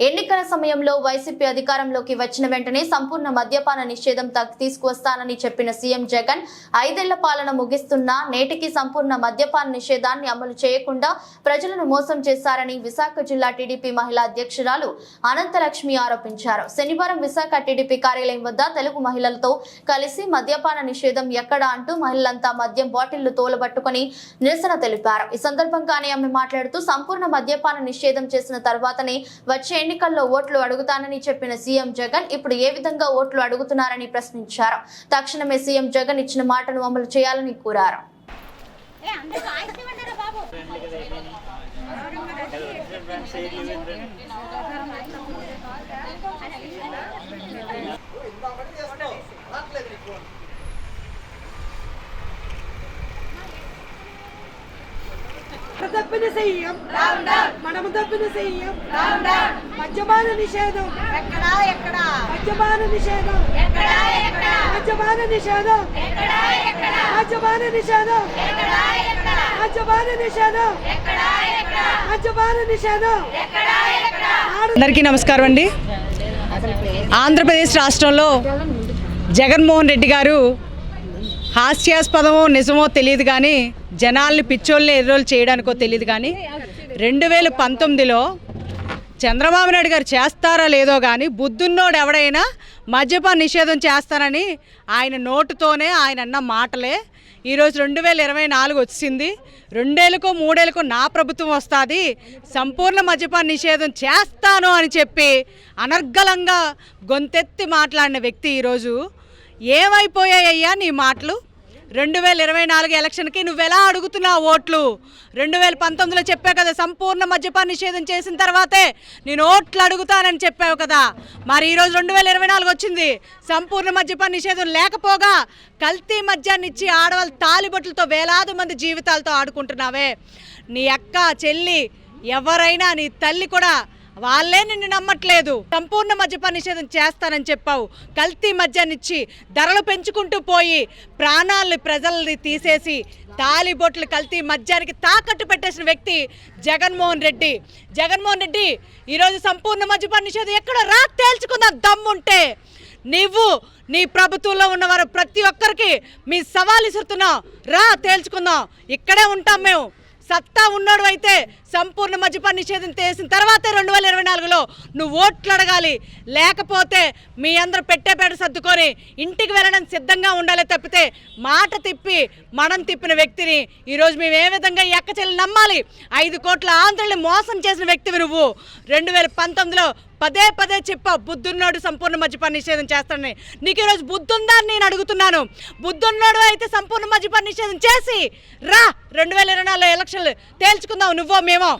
ఎన్నికల సమయంలో వైసీపీ అధికారంలోకి వచ్చిన వెంటనే సంపూర్ణ మద్యపాన నిషేధం తగ్- తీసుకువస్తానని చెప్పిన సీఎం జగన్ ఐదేళ్ళ పాలన ముగిస్తున్నా నేటికి సంపూర్ణ మద్యపాన నిషేధాన్ని అమలు చేయకుండా ప్రజలను మోసం చేశారని విశాఖ జిల్లా టీడీపీ మహిళా అధ్యక్షురాలు అనంతలక్ష్మి ఆరోపించారు. శనివారం విశాఖ టీడీపీ కార్యాలయం వద్ద తెలుగు మహిళలతో కలిసి మద్యపాన నిషేధం ఎక్కడ అంటూ మహిళలంతా మద్యం బాటిళ్ళు తోలబట్టుకుని నిరసన తెలిపారు. ఈ సందర్భంగానే ఆమె మాట్లాడుతూ సంపూర్ణ మద్యపాన నిషేధం చేసిన తర్వాతనే వచ్చే ఎన్నికల్లో ఓట్లు అడుగుతానని చెప్పిన సీఎం జగన్ ఇప్పుడు ఏ విధంగా ఓట్లు అడుగుతున్నారని ప్రశ్నించారు. తక్షణమే సీఎం జగన్ ఇచ్చిన మాటను అమలు చేయాలని కోరారు. బాబు? మన తప్పిన సీఎం. మనము తప్పిన సీఎం. మద్యపాన నిషేధం. ఎక్కడా ఎక్కడా మద్యపాన నిషేధం. ఎక్కడా ఎక్కడా మద్యపాన నిషేధం. ఎక్కడా ఎక్కడా మద్యపాన నిషేధం. ఎక్కడా ఎక్కడా మద్యపాన నిషేధం. ఎక్కడా ఎక్కడా మద్యపాన నిషేధం. ఎక్కడా ఎక్కడా అందరికీ నమస్కారం అండి. ఆంధ్రప్రదేశ్ రాష్ట్రంలో జగన్మోహన్ రెడ్డి గారు హాస్యాస్పదమో నిజమో తెలియదు కానీ జనాల్ని పిచ్చోళ్ళని ఎర్రోలు చేయడానికో తెలియదు కానీ రెండు వేల పంతొమ్మిదిలో చంద్రబాబు నాయుడు గారు చేస్తారా లేదో కానీ బుద్ధున్నోడు ఎవడైనా మద్యపాన నిషేధం చేస్తానని ఆయన నోటుతోనే ఆయన అన్న మాటలే. ఈరోజు రెండు వేల ఇరవై నాలుగు వచ్చింది. రెండేళ్ళకో మూడేళ్ళకో నా ప్రభుత్వం వస్తుంది. సంపూర్ణ మద్యపాన నిషేధం చేస్తాను అని చెప్పి అనర్గళంగా గొంతెత్తి మాట్లాడిన వ్యక్తి ఈరోజు. ఏమైపోయాయ్యా నీ మాటలు? రెండు వేల ఇరవై నాలుగు ఎలక్షన్కి నువ్వు ఎలా అడుగుతున్నావు ఓట్లు? రెండు వేల పంతొమ్మిదిలో చెప్పావు కదా సంపూర్ణ మద్యపాన నిషేధం చేసిన తర్వాతే నేను ఓట్లు అడుగుతానని చెప్పావు కదా. మరి ఈరోజు రెండు వేల ఇరవై నాలుగు వచ్చింది. సంపూర్ణ మద్యపాన నిషేధం లేకపోగా కల్తీ మద్యాన్ని ఇచ్చి ఆడవాళ్ళ తాలిబొట్లతో వేలాది మంది జీవితాలతో ఆడుకుంటున్నావే. నీ అక్క చెల్లి ఎవరైనా నీ తల్లి కూడా వాళ్ళే నిన్ను నమ్మట్లేదు. సంపూర్ణ మద్యపాన నిషేధం చేస్తానని చెప్పావు. కల్తీ మద్యాన్నిచ్చి ధరలు పెంచుకుంటూ పోయి ప్రాణాలని ప్రజల్ని తీసేసి తాలిబొట్లు కల్తీ మద్యానికి తాకట్టు పెట్టేసిన వ్యక్తి జగన్మోహన్ రెడ్డి. జగన్మోహన్ రెడ్డి ఈరోజు సంపూర్ణ మద్యపాన నిషేధం ఎక్కడ రా తేల్చుకుందాం దమ్ముంటే. నీవు నీ ప్రభుత్వంలో ఉన్నవారు ప్రతి ఒక్కరికి మీ సవాల్ ఇసురుతున్నావు రా తేల్చుకుందాం. ఇక్కడే ఉంటాం మేము. సత్తా ఉన్నాడు అయితే సంపూర్ణ మద్యపాన నిషేధం చేసిన తర్వాతే రెండు వేల ఇరవై నాలుగులో నువ్వు ఓట్లు అడగాలి. లేకపోతే మీ అందరూ పెట్టేపేట సర్దుకొని ఇంటికి వెళ్ళడం సిద్ధంగా ఉండాలి తప్పితే మాట తిప్పి మనం తిప్పిన వ్యక్తిని ఈరోజు మేము ఏ విధంగా ఎక్కచెల్లి నమ్మాలి? ఐదు కోట్ల ఆంధ్రుల్ని మోసం చేసిన వ్యక్తివి నువ్వు. రెండు వేల పంతొమ్మిదిలో పదే పదే చెప్పావు బుద్ధున్నోడు సంపూర్ణ మద్యపాన నిషేధం చేస్తానని నీకు ఈరోజు బుద్ధుందా అని నేను అడుగుతున్నాను. బుద్ధున్నోడు అయితే సంపూర్ణ మద్యపాన నిషేధం చేసి రా. రెండు వేల ఇరవై నాలుగు ఎలక్షన్లు తేల్చుకుందాం నువ్వో మేమో.